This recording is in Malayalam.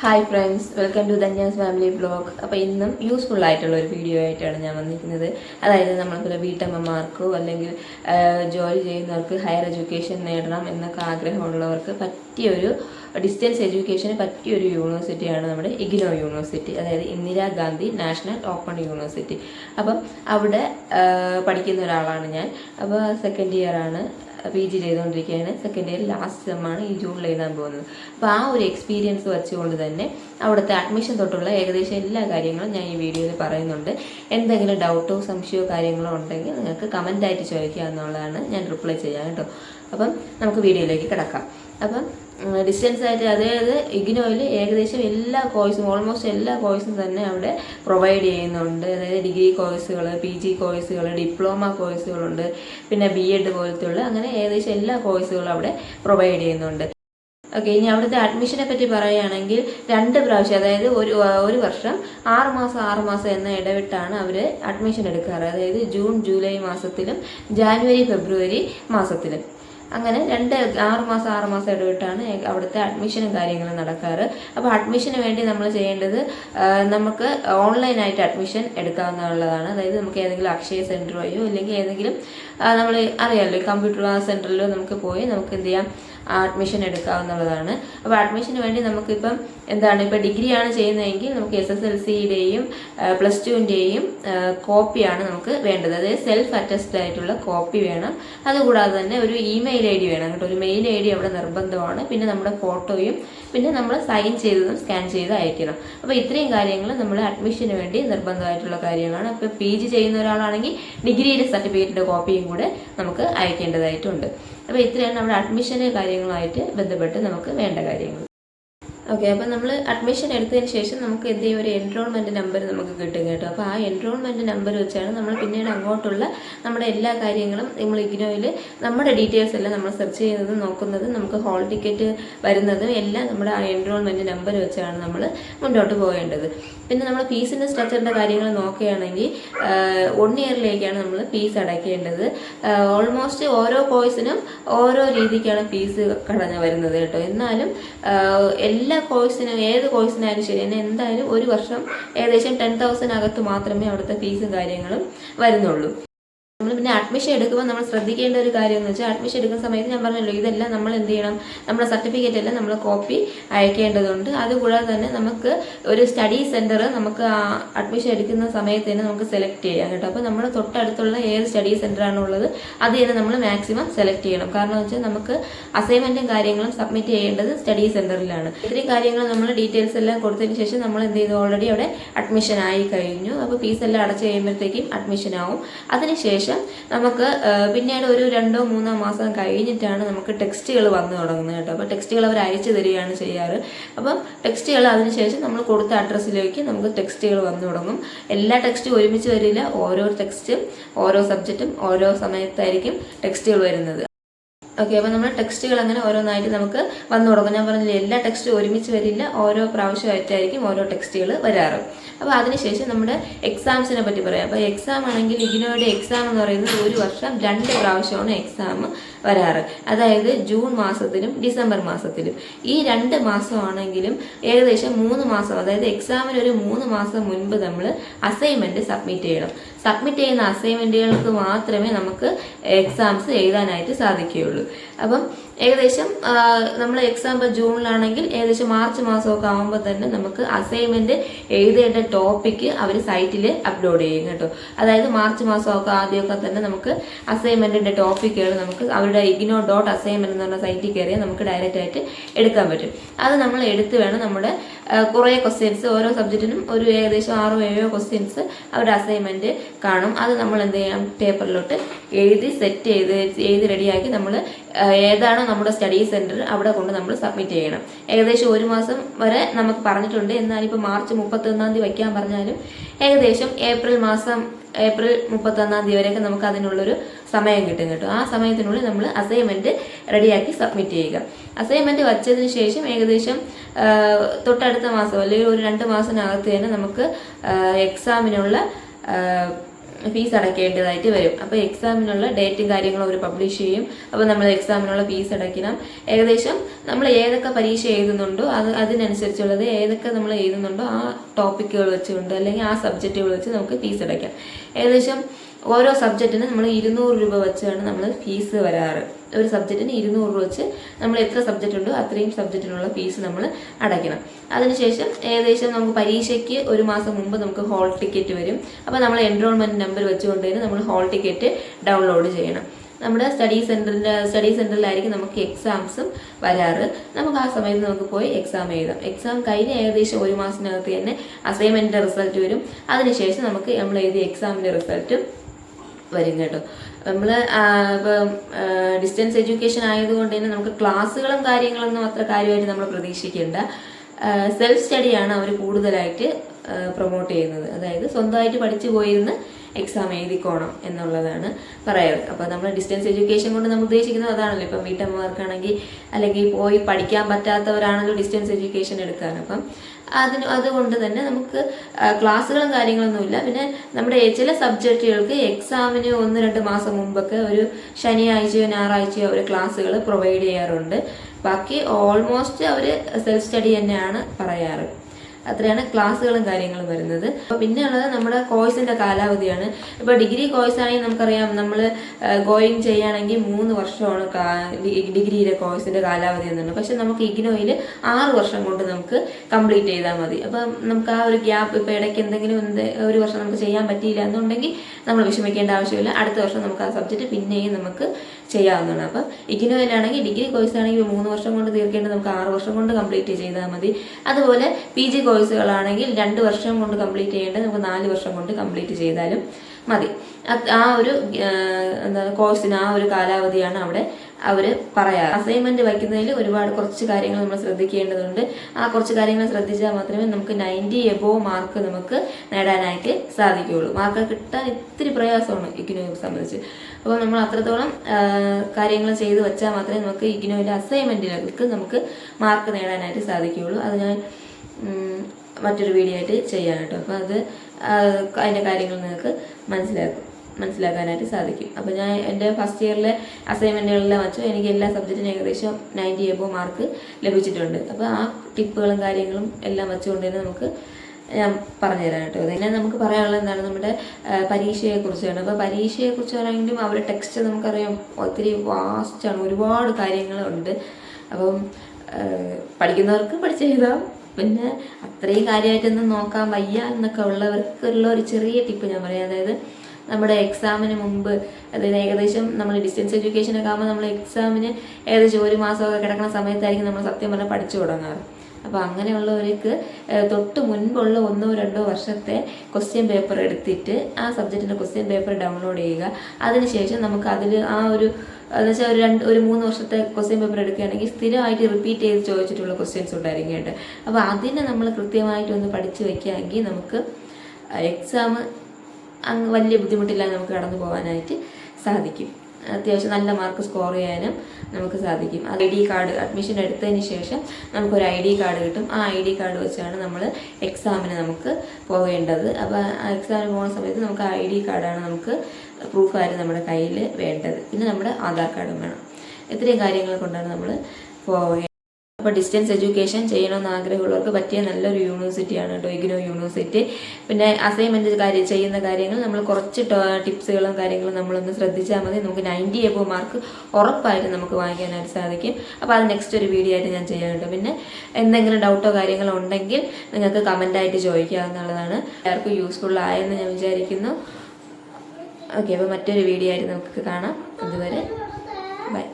Hi friends welcome to Dhanya's family blog അപ്പോൾ ഇന്നും യൂസ്ഫുൾ ആയിട്ടുള്ള ഒരു വീഡിയോ ആയിട്ടാണ് ഞാൻ വന്നിരിക്കുന്നത്. അതായത് നമ്മളിപ്പോൾ വീട്ടമ്മമാർക്കോ അല്ലെങ്കിൽ ജോലി ചെയ്യുന്നവർക്ക് ഹയർ എഡ്യൂക്കേഷൻ നേടണം എന്നൊക്കെ ആഗ്രഹമുള്ളവർക്ക് പറ്റിയൊരു ഡിസ്റ്റൻസ് എഡ്യൂക്കേഷന് പറ്റിയൊരു യൂണിവേഴ്സിറ്റിയാണ് നമ്മുടെ ഇഗ്നോ യൂണിവേഴ്സിറ്റി അതായത് ഇന്ദിരാഗാന്ധി നാഷണൽ ഓപ്പൺ യൂണിവേഴ്സിറ്റി അപ്പം അവിടെ പഠിക്കുന്ന ഒരാളാണ് ഞാൻ. അപ്പോൾ സെക്കൻഡ് ഇയർ ആണ്. പി ജി ചെയ്തുകൊണ്ടിരിക്കുകയാണ് സെക്കൻഡ് ഇയർ ലാസ്റ്റ് സെമ്മാണ് ഈ ജൂണിൽ എഴുതാൻ പോകുന്നത്. അപ്പോൾ ആ ഒരു എക്സ്പീരിയൻസ് വെച്ചുകൊണ്ട് തന്നെ അവിടുത്തെ അഡ്മിഷൻ തൊട്ടുള്ള ഏകദേശം എല്ലാ കാര്യങ്ങളും ഞാൻ ഈ വീഡിയോയിൽ പറയുന്നുണ്ട്. എന്തെങ്കിലും ഡൗട്ടോ സംശയമോ കാര്യങ്ങളോ ഉണ്ടെങ്കിൽ നിങ്ങൾക്ക് കമന്റായിട്ട് ചോദിക്കുക എന്നുള്ളതാണ് ഞാൻ റിപ്ലൈ ചെയ്യാം കേട്ടോ. അപ്പം നമുക്ക് വീഡിയോയിലേക്ക് കിടക്കാം. അപ്പം ഡിസ്റ്റൻസ് ആയിട്ട് അതായത് ഇഗ്നോയിൽ ഏകദേശം എല്ലാ കോഴ്സും ഓൾമോസ്റ്റ് എല്ലാ കോഴ്സും തന്നെ അവിടെ പ്രൊവൈഡ് ചെയ്യുന്നുണ്ട്. അതായത് ഡിഗ്രി കോഴ്സുകൾ പി ജി കോഴ്സുകൾ ഡിപ്ലോമ കോഴ്സുകളുണ്ട് പിന്നെ ബി എഡ് പോലത്തെയുള്ള അങ്ങനെ ഏകദേശം എല്ലാ കോഴ്സുകളും അവിടെ പ്രൊവൈഡ് ചെയ്യുന്നുണ്ട്. ഓക്കെ ഇനി അവിടുത്തെ അഡ്മിഷനെ പറ്റി പറയുകയാണെങ്കിൽ രണ്ട് പ്രാവശ്യം അതായത് ഒരു ഒരു വർഷം ആറ് മാസം ആറ് മാസം എന്ന ഇടവിട്ടാണ് അവർ അഡ്മിഷൻ എടുക്കാറ്. അതായത് ജൂൺ ജൂലൈ മാസത്തിലും ജാനുവരി ഫെബ്രുവരി മാസത്തിലും. അങ്ങനെ രണ്ട് ആറ് മാസം മാസം ഇടവിട്ടാണ് അവിടുത്തെ അഡ്മിഷനും കാര്യങ്ങളും നടക്കാറ്. അപ്പോൾ അഡ്മിഷന് വേണ്ടി നമ്മൾ ചെയ്യേണ്ടത് നമുക്ക് ഓൺലൈനായിട്ട് അഡ്മിഷൻ എടുക്കാവുന്നതാണ് അതായത് നമുക്ക് ഏതെങ്കിലും അക്ഷയ സെന്റർ വഴിയോ അല്ലെങ്കിൽ ഏതെങ്കിലും നമ്മൾ അറിയാമല്ലോ കമ്പ്യൂട്ടർ സെന്ററിലോ നമുക്ക് പോയി നമുക്ക് എന്ത് ചെയ്യാം? അഡ്മിഷൻ എടുക്കാവുന്നതാണ്. അപ്പോൾ അഡ്മിഷന് വേണ്ടി നമുക്കിപ്പം എന്താണ് ഇപ്പോൾ ഡിഗ്രിയാണ് ചെയ്യുന്നതെങ്കിൽ നമുക്ക് എസ് എസ് എൽ സിയുടെയും പ്ലസ് ടുവിന്റെയും കോപ്പിയാണ് നമുക്ക് വേണ്ടത്. അതായത് സെൽഫ് അറ്റസ്റ്റഡ് ആയിട്ടുള്ള കോപ്പി വേണം. അതുകൂടാതെ തന്നെ ഒരു ഇമെയിൽ ഐ ഡി വേണം കേട്ടോ. ഒരു മെയിൽ ഐ ഡി അവിടെ നിർബന്ധമാണ്. പിന്നെ നമ്മുടെ ഫോട്ടോയും പിന്നെ നമ്മൾ സൈൻ ചെയ്തതും സ്കാൻ ചെയ്ത് അയക്കണം. അപ്പോൾ ഇത്രയും കാര്യങ്ങൾ നമ്മൾ അഡ്മിഷന് വേണ്ടി നിർബന്ധമായിട്ടുള്ള കാര്യങ്ങളാണ്. അപ്പോൾ പി ജി ചെയ്യുന്ന ഒരാളാണെങ്കിൽ ഡിഗ്രിയുടെ സർട്ടിഫിക്കറ്റിന്റെ കോപ്പിയും കൂടെ നമുക്ക് അയക്കേണ്ടതായിട്ടുണ്ട്. അപ്പോൾ ഇത്രയാണ് നമ്മുടെ അഡ്മിഷന് കാര്യങ്ങളായിട്ട് ബന്ധപ്പെട്ട് നമുക്ക് വേണ്ട കാര്യങ്ങൾ. ഓക്കെ അപ്പോൾ നമ്മൾ അഡ്മിഷൻ എടുത്തതിന് ശേഷം നമുക്ക് എന്ത് ചെയ്യും? ഒരു എൻറോൾമെന്റ് നമ്പർ നമുക്ക് കിട്ടും കേട്ടോ. അപ്പോൾ ആ എൻറോൾമെന്റ് നമ്പർ വെച്ചാണ് നമ്മൾ പിന്നീട് അങ്ങോട്ടുള്ള നമ്മുടെ എല്ലാ കാര്യങ്ങളും നമ്മൾ ഇഗ്നോയിൽ നമ്മുടെ ഡീറ്റെയിൽസ് എല്ലാം നമ്മൾ സെർച്ച് ചെയ്യുന്നതും നോക്കുന്നതും നമുക്ക് ഹോൾ ടിക്കറ്റ് വരുന്നതും എല്ലാം നമ്മുടെ ആ എൻറോൾമെന്റ് നമ്പർ വെച്ചാണ് നമ്മൾ മുന്നോട്ട് പോകേണ്ടത്. പിന്നെ നമ്മൾ ഫീസിന്റെ സ്ട്രക്ചറിന്റെ കാര്യങ്ങൾ നോക്കുകയാണെങ്കിൽ വൺ ഇയറിലേക്കാണ് നമ്മൾ ഫീസ് അടയ്ക്കേണ്ടത്. ഓൾമോസ്റ്റ് ഓരോ കോഴ്സിനും ഓരോ രീതിക്കാണ് ഫീസ് കടഞ്ഞു വരുന്നത് കേട്ടോ. എന്നാലും എല്ലാ കോഴ്സിനും ഏത് കോഴ്സിനായാലും ശരി തന്നെ എന്തായാലും ഒരു വർഷം ഏകദേശം ടെൻ തൗസൻഡ് അകത്ത് മാത്രമേ അവിടുത്തെ ഫീസും കാര്യങ്ങളും വരുന്നുള്ളൂ. നമ്മൾ പിന്നെ അഡ്മിഷൻ എടുക്കുമ്പോൾ നമ്മൾ ശ്രദ്ധിക്കേണ്ട ഒരു കാര്യം എന്ന് വെച്ചാൽ അഡ്മിഷൻ എടുക്കുന്ന സമയത്ത് ഞാൻ പറഞ്ഞല്ലോ ഇതെല്ലാം നമ്മൾ എന്ത് ചെയ്യണം? നമ്മുടെ സർട്ടിഫിക്കറ്റ് എല്ലാം നമ്മൾ കോപ്പി അയക്കേണ്ടതുണ്ട്. അതുകൂടാതെ തന്നെ നമുക്ക് ഒരു സ്റ്റഡി സെന്റർ നമുക്ക് അഡ്മിഷൻ എടുക്കുന്ന സമയത്ത് തന്നെ നമുക്ക് സെലക്ട് ചെയ്യാം കേട്ടോ. അപ്പോൾ നമ്മുടെ തൊട്ടടുത്തുള്ള ഏത് സ്റ്റഡി സെന്റർ ആണുള്ളത് ഉള്ളത് അത് തന്നെ നമ്മൾ മാക്സിമം സെലക്ട് ചെയ്യണം. കാരണം എന്ന് വെച്ചാൽ നമുക്ക് അസൈൻമെന്റും കാര്യങ്ങളും സബ്മിറ്റ് ചെയ്യേണ്ടത് സ്റ്റഡി സെന്ററിലാണ് ഇത്രയും കാര്യങ്ങൾ നമ്മൾ ഡീറ്റെയിൽസ് എല്ലാം കൊടുത്തതിന് ശേഷം നമ്മൾ എന്ത് ചെയ്തു? ഓൾറെഡി അവിടെ അഡ്മിഷൻ ആയി കഴിഞ്ഞു. അപ്പോൾ ഫീസ് എല്ലാം അടച്ചു കഴിയുമ്പോഴത്തേക്കും അഡ്മിഷൻ ആവും. അതിനുശേഷം നമുക്ക് പിന്നീട് ഒരു രണ്ടോ മൂന്നോ മാസം കഴിഞ്ഞിട്ടാണ് നമുക്ക് ടെക്സ്റ്റുകൾ വന്നു തുടങ്ങുന്നത് കേട്ടോ. അപ്പോൾ ടെക്സ്റ്റുകൾ അവർ അയച്ചു തരികയാണ് ചെയ്യാറ്. അപ്പം ടെക്സ്റ്റുകൾ അതിനുശേഷം നമ്മൾ കൊടുത്ത അഡ്രസ്സിലേക്ക് നമുക്ക് ടെക്സ്റ്റുകൾ വന്നു തുടങ്ങും. എല്ലാ ടെക്സ്റ്റും ഒരുമിച്ച് വരില്ല. ഓരോ ടെക്സ്റ്റും ഓരോ സബ്ജക്റ്റും ഓരോ സമയത്തായിരിക്കും ടെക്സ്റ്റുകൾ വരുന്നത്. ഓക്കെ അപ്പോൾ നമ്മൾ ടെക്സ്റ്റുകൾ അങ്ങനെ ഓരോന്നായിട്ട് നമുക്ക് വന്നു തുടങ്ങും. ഞാൻ പറഞ്ഞില്ല എല്ലാ ടെക്സ്റ്റും ഒരുമിച്ച് വരില്ല. ഓരോ പ്രാവശ്യമായിട്ടായിരിക്കും ഓരോ ടെക്സ്റ്റുകൾ വരാറ്. അപ്പോൾ അതിനുശേഷം നമ്മുടെ എക്സാംസിനെ പറ്റി പറയാം. അപ്പോൾ എക്സാം ആണെങ്കിൽ ഇഗ്നോയുടെ എക്സാം എന്ന് പറയുന്നത് ഒരു വർഷം രണ്ട് പ്രാവശ്യമാണ് എക്സാം വരാറ്. അതായത് ജൂൺ മാസത്തിലും ഡിസംബർ മാസത്തിലും. ഈ രണ്ട് മാസമാണെങ്കിലും ഏകദേശം മൂന്ന് മാസം അതായത് എക്സാമിന് ഒരു മൂന്ന് മാസം മുൻപ് നമ്മൾ അസൈൻമെന്റ് സബ്മിറ്റ് ചെയ്യണം. സബ്മിറ്റ് ചെയ്യുന്ന അസൈൻമെന്റുകൾക്ക് മാത്രമേ നമുക്ക് എക്സാംസ് എഴുതാനായിട്ട് സാധിക്കുകയുള്ളൂ. അപ്പം ഏകദേശം നമ്മൾ എക്സാം ഇപ്പോൾ ജൂണിലാണെങ്കിൽ ഏകദേശം മാർച്ച് മാസമൊക്കെ ആകുമ്പോൾ തന്നെ നമുക്ക് അസൈൻമെന്റ് എഴുതേണ്ട ടോപ്പിക്ക് അവർ സൈറ്റിൽ അപ്ലോഡ് ചെയ്യും കേട്ടോ. അതായത് മാർച്ച് മാസമൊക്കെ ആദ്യമൊക്കെ തന്നെ നമുക്ക് അസൈൻമെന്റിന്റെ ടോപ്പിക്കുകൾ നമുക്ക് അവരുടെ ഇഗ്നോ ഡോട്ട് അസൈൻമെന്റ് എന്ന് പറഞ്ഞ സൈറ്റിൽ കയറിയാൽ നമുക്ക് ഡയറക്റ്റ് ആയിട്ട് എടുക്കാൻ പറ്റും. അത് നമ്മൾ എടുത്ത് വേണം നമ്മുടെ കുറേ ക്വസ്റ്റ്യൻസ് ഓരോ സബ്ജക്റ്റിനും ഒരു ഏകദേശം ആറോ ഏഴോ ക്വസ്റ്റ്യൻസ് അവരുടെ അസൈൻമെന്റ് കാണും. അത് നമ്മൾ എന്ത് ചെയ്യാം പേപ്പറിലോട്ട് എഴുതി സെറ്റ് ചെയ്ത് എഴുതി റെഡിയാക്കി നമ്മൾ ഏതാണോ നമ്മുടെ സ്റ്റഡി സെന്റർ അവിടെ കൊണ്ട് നമ്മൾ സബ്മിറ്റ് ചെയ്യണം. ഏകദേശം ഒരു മാസം വരെ നമുക്ക് പറഞ്ഞിട്ടുണ്ട്. എന്നാൽ ഇപ്പോൾ മാർച്ച് മുപ്പത്തൊന്നാം തീയതി വയ്ക്കാൻ പറഞ്ഞാലും ഏകദേശം ഏപ്രിൽ മാസം ഏപ്രിൽ മുപ്പത്തൊന്നാം തീയതി വരെയൊക്കെ നമുക്ക് അതിനുള്ളൊരു സമയം കിട്ടും കേട്ടോ. ആ സമയത്തിനുള്ളിൽ നമ്മൾ അസൈൻമെന്റ് റെഡിയാക്കി സബ്മിറ്റ് ചെയ്യുക. അസൈൻമെന്റ് വച്ചതിന് ശേഷം ഏകദേശം തൊട്ടടുത്ത മാസം അല്ലെങ്കിൽ ഒരു രണ്ട് മാസത്തിനകത്ത് തന്നെ നമുക്ക് എക്സാമിനുള്ള ഫീസ് അടയ്ക്കേണ്ടതായിട്ട് വരും. അപ്പോൾ എക്സാമിനുള്ള ഡേറ്റും കാര്യങ്ങളും അവർ പബ്ലിഷ് ചെയ്യും. അപ്പോൾ നമ്മൾ എക്സാമിനുള്ള ഫീസ് അടയ്ക്കണം. ഏകദേശം നമ്മൾ ഏതൊക്കെ പരീക്ഷ എഴുതുന്നുണ്ടോ അത് അതിനനുസരിച്ചുള്ളത് ഏതൊക്കെ നമ്മൾ എഴുതുന്നുണ്ടോ ആ ടോപ്പിക്കുകൾ വെച്ചുകൊണ്ട് അല്ലെങ്കിൽ ആ സബ്ജക്റ്റുകൾ വെച്ച് നമുക്ക് ഫീസ് അടയ്ക്കാം. ഏകദേശം ഓരോ സബ്ജക്റ്റിന് നമ്മൾ ഇരുന്നൂറ് രൂപ വെച്ചാണ് നമ്മൾ ഫീസ് വരാറ്. ഒരു സബ്ജക്റ്റിന് ഇരുന്നൂറ് രൂപ വെച്ച് നമ്മൾ എത്ര സബ്ജക്റ്റ് ഉണ്ടോ അത്രയും സബ്ജക്റ്റിനുള്ള ഫീസ് നമ്മൾ അടയ്ക്കണം. അതിനുശേഷം ഏകദേശം നമുക്ക് പരീക്ഷയ്ക്ക് ഒരു മാസം മുമ്പ് നമുക്ക് ഹോൾ ടിക്കറ്റ് വരും. അപ്പോൾ നമ്മൾ എൻറോൾമെന്റ് നമ്പർ വെച്ചുകൊണ്ട് തന്നെ നമ്മൾ ഹോൾ ടിക്കറ്റ് ഡൗൺലോഡ് ചെയ്യണം. നമ്മുടെ സ്റ്റഡി സെന്ററിന്റെ സ്റ്റഡി സെന്ററിലായിരിക്കും നമുക്ക് എക്സാംസും വരാറ്. നമുക്ക് ആ സമയത്ത് നമുക്ക് പോയി എക്സാം എഴുതാം. എക്സാം കഴിഞ്ഞ് ഏകദേശം ഒരു മാസത്തിനകത്ത് തന്നെ അസൈൻമെന്റിന്റെ റിസൾട്ട് വരും. അതിനുശേഷം നമുക്ക് നമ്മൾ എഴുതിയ എക്സാമിന്റെ റിസൾട്ടും വരും കേട്ടോ. നമ്മൾ ഡിസ്റ്റൻസ് എഡ്യൂക്കേഷൻ ആയതുകൊണ്ട് തന്നെ നമുക്ക് ക്ലാസ്സുകളും കാര്യങ്ങളൊന്നും അത്ര കാര്യമായിട്ട് നമ്മൾ പ്രതീക്ഷിക്കേണ്ട. സെൽഫ് സ്റ്റഡിയാണ് അവർ കൂടുതലായിട്ട് പ്രൊമോട്ട് ചെയ്യുന്നത്. അതായത് സ്വന്തമായിട്ട് പഠിച്ചു പോയിരുന്ന് എക്സാം എഴുതിക്കോണം എന്നുള്ളതാണ് പറയാറ്. അപ്പോൾ നമ്മൾ ഡിസ്റ്റൻസ് എഡ്യൂക്കേഷൻ കൊണ്ട് നമ്മൾ ഉദ്ദേശിക്കുന്നത് അതാണല്ലോ. ഇപ്പം വീട്ടമ്മമാർക്കാണെങ്കിൽ അല്ലെങ്കിൽ പോയി പഠിക്കാൻ പറ്റാത്തവരാണല്ലോ ഡിസ്റ്റൻസ് എഡ്യൂക്കേഷൻ എടുക്കാൻ അപ്പം അതിന് അതുകൊണ്ട് തന്നെ നമുക്ക് ക്ലാസ്സുകളും കാര്യങ്ങളൊന്നുമില്ല പിന്നെ നമ്മുടെ ചില സബ്ജക്റ്റുകൾക്ക് എക്സാമിന് ഒന്ന് രണ്ട് മാസം മുമ്പൊക്കെ ഒരു ശനിയാഴ്ചയോ ഞായറാഴ്ചയോ അവർ ക്ലാസ്സുകൾ പ്രൊവൈഡ് ചെയ്യാറുണ്ട്. ബാക്കി ഓൾമോസ്റ്റ് അവർ സെൽഫ് സ്റ്റഡി തന്നെയാണ് പറയാറ്. അത്രയാണ് ക്ലാസ്സുകളും കാര്യങ്ങളും വരുന്നത്. അപ്പോൾ പിന്നെ ഉള്ളത് നമ്മുടെ കോഴ്സിന്റെ കാലാവധിയാണ്. ഇപ്പോൾ ഡിഗ്രി കോഴ്സ് ആണെങ്കിൽ നമുക്കറിയാം നമ്മൾ ഗോയിങ് ചെയ്യുകയാണെങ്കിൽ മൂന്ന് വർഷമാണ് ഡിഗ്രിയിലെ കോഴ്സിന്റെ കാലാവധി എന്നുണ്ട് പക്ഷെ നമുക്ക് ഇഗ്നോയിൽ ആറ് വർഷം കൊണ്ട് നമുക്ക് കംപ്ലീറ്റ് ചെയ്താൽ മതി. അപ്പോൾ നമുക്ക് ആ ഒരു ഗ്യാപ്പ് ഇപ്പോൾ ഇടയ്ക്ക് എന്തെങ്കിലും എന്ത് ഒരു വർഷം നമുക്ക് ചെയ്യാൻ പറ്റിയില്ല എന്നുണ്ടെങ്കിൽ നമ്മൾ വിഷമിക്കേണ്ട ആവശ്യമില്ല. അടുത്ത വർഷം നമുക്ക് ആ സബ്ജക്റ്റ് പിന്നെയും നമുക്ക് ചെയ്യാവുന്നതാണ്. അപ്പം ഇഗ്നോയിലാണെങ്കിൽ ഡിഗ്രി കോഴ്സ് ആണെങ്കിൽ മൂന്ന് വർഷം കൊണ്ട് തീർക്കേണ്ടത് നമുക്ക് ആറ് വർഷം കൊണ്ട് കംപ്ലീറ്റ് ചെയ്താൽ മതി. അതുപോലെ പി ജി കോഴ്സുകളാണെങ്കിൽ രണ്ട് വർഷം കൊണ്ട് കംപ്ലീറ്റ് ചെയ്യേണ്ടത് നമുക്ക് നാല് വർഷം കൊണ്ട് കംപ്ലീറ്റ് ചെയ്താലും മതി. ആ ഒരു എന്താ കോഴ്സിന് ആ ഒരു കാലാവധിയാണ് അവിടെ അവർ പറയാറ് അസൈൻമെന്റ് വയ്ക്കുന്നതിൽ ഒരുപാട് കുറച്ച് കാര്യങ്ങൾ നമ്മൾ ശ്രദ്ധിക്കേണ്ടതുണ്ട്. ആ കുറച്ച് കാര്യങ്ങൾ ശ്രദ്ധിച്ചാൽ മാത്രമേ നമുക്ക് നയന്റി എബോ മാർക്ക് നമുക്ക് നേടാനായിട്ട് സാധിക്കുകയുള്ളൂ. മാർക്ക് കിട്ടാൻ ഇത്തിരി പ്രയാസമാണ് ഇഗ്നോയെ സംബന്ധിച്ച്. അപ്പോൾ നമ്മൾ അത്രത്തോളം കാര്യങ്ങൾ ചെയ്ത് വെച്ചാൽ മാത്രമേ നമുക്ക് ഇഗ്നോയിന്റെ അസൈൻമെന്റിനൊക്കെ നമുക്ക് മാർക്ക് നേടാനായിട്ട് സാധിക്കുകയുള്ളൂ. അത് ഞാൻ മറ്റൊരു വീഡിയോ ആയിട്ട് ചെയ്യാം കേട്ടോ. അപ്പോൾ അത് അതിന്റെ കാര്യങ്ങൾ നിങ്ങൾക്ക് മനസ്സിലാക്കും മനസ്സിലാക്കാനായിട്ട് സാധിക്കും. അപ്പോൾ ഞാൻ എന്റെ ഫസ്റ്റ് ഇയറിലെ അസൈൻമെന്റുകളെല്ലാം വെച്ചു എനിക്ക് എല്ലാ സബ്ജക്റ്റിനും ഏകദേശം നയന്റി എബോ മാർക്ക് ലഭിച്ചിട്ടുണ്ട്. അപ്പോൾ ആ ടിപ്പുകളും കാര്യങ്ങളും എല്ലാം വെച്ചുകൊണ്ട് തന്നെ നമുക്ക് ഞാൻ പറഞ്ഞുതരാം കേട്ടോ. പിന്നെ നമുക്ക് പറയാനുള്ളത് എന്താണ്? നമ്മുടെ പരീക്ഷയെക്കുറിച്ചാണ്. അപ്പോൾ പരീക്ഷയെക്കുറിച്ച് പറയുമെങ്കിലും അവരുടെ ടെക്സ്റ്റ് നമുക്കറിയാം ഒത്തിരി വാസ്റ്റാണ് ഒരുപാട് കാര്യങ്ങളുണ്ട്. അപ്പം പഠിക്കുന്നവർക്ക് പഠിച്ചെഴുതാം പിന്നെ അത്രയും കാര്യമായിട്ടൊന്നും നോക്കാൻ വയ്യ എന്നൊക്കെ ഉള്ളവർക്കുള്ള ഒരു ചെറിയ ടിപ്പ് ഞാൻ പറയാം. അതായത് നമ്മുടെ എക്സാമിന് മുമ്പ് അതായത് ഏകദേശം നമ്മൾ ഡിസ്റ്റൻസ് എഡ്യൂക്കേഷൻ ഒക്കെ ആകുമ്പോൾ നമ്മൾ എക്സാമിന് ഏകദേശം ഒരു മാസമൊക്കെ കിടക്കുന്ന സമയത്തായിരിക്കും നമ്മൾ സത്യം പറഞ്ഞാൽ പഠിച്ചു തുടങ്ങാറ്. അപ്പോൾ അങ്ങനെയുള്ളവർക്ക് തൊട്ട് മുൻപുള്ള ഒന്നോ രണ്ടോ വർഷത്തെ ക്വസ്റ്റ്യൻ പേപ്പർ എടുത്തിട്ട് ആ സബ്ജക്റ്റിന്റെ ക്വസ്റ്റ്യൻ പേപ്പർ ഡൗൺലോഡ് ചെയ്യുക. അതിനുശേഷം നമുക്ക് അതിൽ ആ ഒരു എന്ന് വെച്ചാൽ ഒരു രണ്ട് ഒരു മൂന്ന് വർഷത്തെ ക്വസ്റ്റ്യൻ പേപ്പർ എടുക്കുകയാണെങ്കിൽ സ്ഥിരമായിട്ട് റിപ്പീറ്റ് ചെയ്ത് ചോദിച്ചിട്ടുള്ള ക്വസ്റ്റ്യൻസ് ഉണ്ടായിരിക്കും അപ്പോൾ അതിനെ നമ്മൾ കൃത്യമായിട്ട് ഒന്ന് പഠിച്ചു വെക്കുകയാണെങ്കിൽ നമുക്ക് എക്സാം അങ്ങ് വലിയ ബുദ്ധിമുട്ടില്ലാതെ നമുക്ക് കടന്നു പോകാനായിട്ട് സാധിക്കും. അത്യാവശ്യം നല്ല മാർക്ക് സ്കോർ ചെയ്യാനും നമുക്ക് സാധിക്കും. ഐ ഡി കാർഡ് അഡ്മിഷൻ എടുത്തതിന് ശേഷം നമുക്കൊരു ഐ ഡി കാർഡ് കിട്ടും. ആ ഐ ഡി കാർഡ് വെച്ചാണ് നമ്മൾ എക്സാമിന് നമുക്ക് പോകേണ്ടത്. അപ്പോൾ ആ എക്സാമിന് പോകുന്ന സമയത്ത് നമുക്ക് ഐ ഡി കാർഡാണ് നമുക്ക് പ്രൂഫായിട്ട് നമ്മുടെ കയ്യിൽ വേണ്ടത്. പിന്നെ നമ്മുടെ ആധാർ കാർഡും വേണം. ഇത്രയും കാര്യങ്ങൾ കൊണ്ടാണ് നമ്മൾ പോവുക അപ്പോൾ ഡിസ്റ്റൻസ് എഡ്യൂക്കേഷൻ ചെയ്യണമെന്ന് ആഗ്രഹമുള്ളവർക്ക് പറ്റിയ നല്ലൊരു യൂണിവേഴ്സിറ്റിയാണ് കേട്ടോ ഇഗ്നോ യൂണിവേഴ്സിറ്റി പിന്നെ അസൈൻമെന്റ് കാര്യം ചെയ്യുന്ന കാര്യങ്ങൾ നമ്മൾ കുറച്ച് ടിപ്സുകളും കാര്യങ്ങളും നമ്മളൊന്ന് ശ്രദ്ധിച്ചാൽ മതി. നമുക്ക് നയന്റി എബോ മാർക്ക് ഉറപ്പായിട്ട് നമുക്ക് വാങ്ങിക്കാനായിട്ട് സാധിക്കും. അപ്പോൾ അത് നെക്സ്റ്റ് ഒരു വീഡിയോ ആയിട്ട് ഞാൻ ചെയ്യാം കേട്ടോ. പിന്നെ എന്തെങ്കിലും ഡൗട്ടോ കാര്യങ്ങളോ ഉണ്ടെങ്കിൽ നിങ്ങൾക്ക് കമന്റായിട്ട് ചോദിക്കാവുന്നതാണ് എല്ലാവർക്കും യൂസ്ഫുൾ ആയെന്ന് ഞാൻ വിചാരിക്കുന്നു. ഓക്കെ അപ്പോൾ മറ്റൊരു വീഡിയോ ആയിട്ട് നമുക്ക് കാണാം. അതുവരെ ബൈ